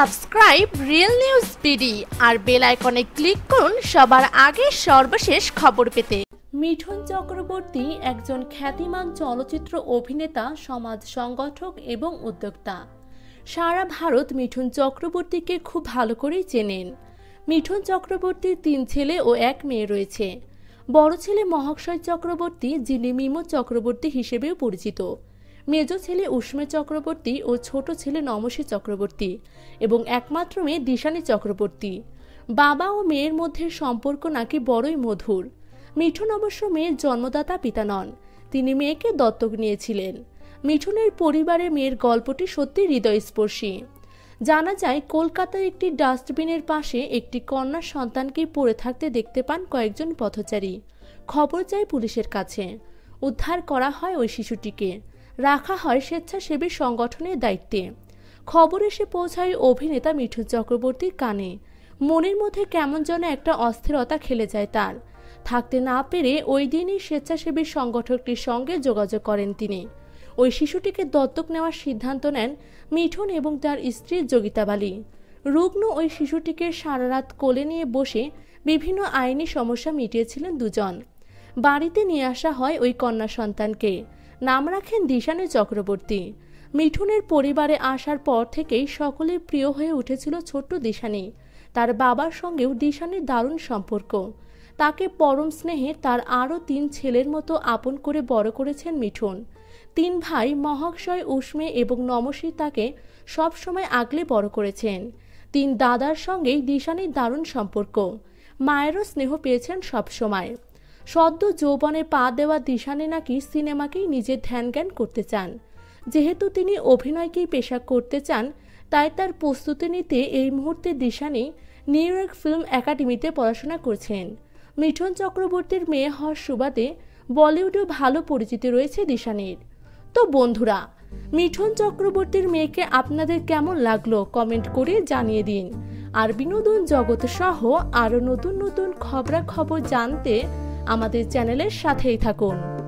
Subscribe real news BD আর bell আইকনে click করুন সবার আগে সর্বশেষ খবর পেতে। মিঠুন চক্রবর্তী একজন খ্যাতিমান চলচ্চিত্র অভিনেতা, সমাজ সংগঠক এবং উদ্যোক্তা। সারা ভারত মিঠুন চক্রবর্তীকে খুব ভালো করেই চেনেন। মিঠুন চক্রবর্তীর তিন ছেলে ও এক মেয়ে রয়েছে। বড় ছেলে মহাক্ষয় চক্রবর্তী, যিনি মিমো চক্রবর্তী হিসেবেও পরিচিত। মেজ ছেলে উষ্মে চক্রবর্তী ও ছোট ছেলে নমসী চক্রবর্তী এবং একমাত্র মেয়ে দিশানী চক্রবর্তী। বাবা ও মেয়ের মধ্যে সম্পর্ক নাকি বড়ই মধুর। মিঠুন অবশ্য মেয়ের জন্মদাতা পিতা নন, তিনি মেয়েকে দত্তক নিয়েছিলেন। মিঠুনের পরিবারে মেয়ের গল্পটি সত্যি হৃদয়স্পর্শী। জানা যায়, কলকাতার একটি ডাস্টবিনের পাশে একটি কন্যা সন্তানকে পড়ে থাকতে দেখতে পান কয়েকজন পথচারী। খবর যায় পুলিশের কাছে। উদ্ধার করা হয় ওই শিশুটিকে। রাখা হয় স্বেচ্ছাসেবী সংগঠনের দায়িত্বে। খবর এসে পৌঁছায় অভিনেতা মিঠুন চক্রবর্তীর কানে। মনের মধ্যে কেমন যেন একটা অস্থিরতা খেলে যায় তার। থাকতে না পেরে ওই দিনই স্বেচ্ছাসেবী সংগঠকটির সঙ্গে যোগাযোগ করেন তিনি। ওই শিশুটিকে দত্তক নেওয়ার সিদ্ধান্ত নেন মিঠুন এবং তার স্ত্রী যোগিতাবালী রুগ্ন ওই শিশুটিকে সারা রাত কোলে নিয়ে বসে বিভিন্ন আইনি সমস্যা মিটিয়েছিলেন দুজন। বাড়িতে নিয়ে আসা হয় ওই কন্যা সন্তানকে। নাম রাখেন দিশানী চক্রবর্তী। মিঠুনের পরিবারে আসার পর থেকেই সকলের প্রিয় হয়ে উঠেছিল ছোট্ট দিশানি। তার বাবার সঙ্গেও দিশানির দারুণ সম্পর্ক। তাকে পরম স্নেহে তার আরও তিন ছেলের মতো আপন করে বড় করেছেন মিঠুন। তিন ভাই মহাক্ষয় উষ্মে এবং নমসী তাকে সবসময় আগলে বড় করেছেন। তিন দাদার সঙ্গেই দিশানির দারুণ সম্পর্ক। মায়েরও স্নেহ পেয়েছেন সবসময়। সদ্য যৌবনে পা দেওয়া দিশানে নাকি সিনেমাকেই নিজের ধ্যান জ্ঞান করতে চান। যেহেতু তিনি অভিনয়কেই পেশা করতে চান, তাই তার প্রস্তুতি নিতে এই মুহূর্তে দিশানি নিউ ইয়র্ক ফিল্ম একাডেমিতে পড়াশোনা করছেন। মিঠুন চক্রবর্তীর মেয়ে হওয়ার সুবাদে বলিউডেও ভালো পরিচিতি রয়েছে দিশানির। তো বন্ধুরা, মিঠুন চক্রবর্তীর মেয়েকে আপনাদের কেমন লাগল কমেন্ট করে জানিয়ে দিন। আর বিনোদন জগৎ সহ আরও নতুন নতুন খবরাখবর জানতে আমাদের চ্যানেলের সাথেই থাকুন।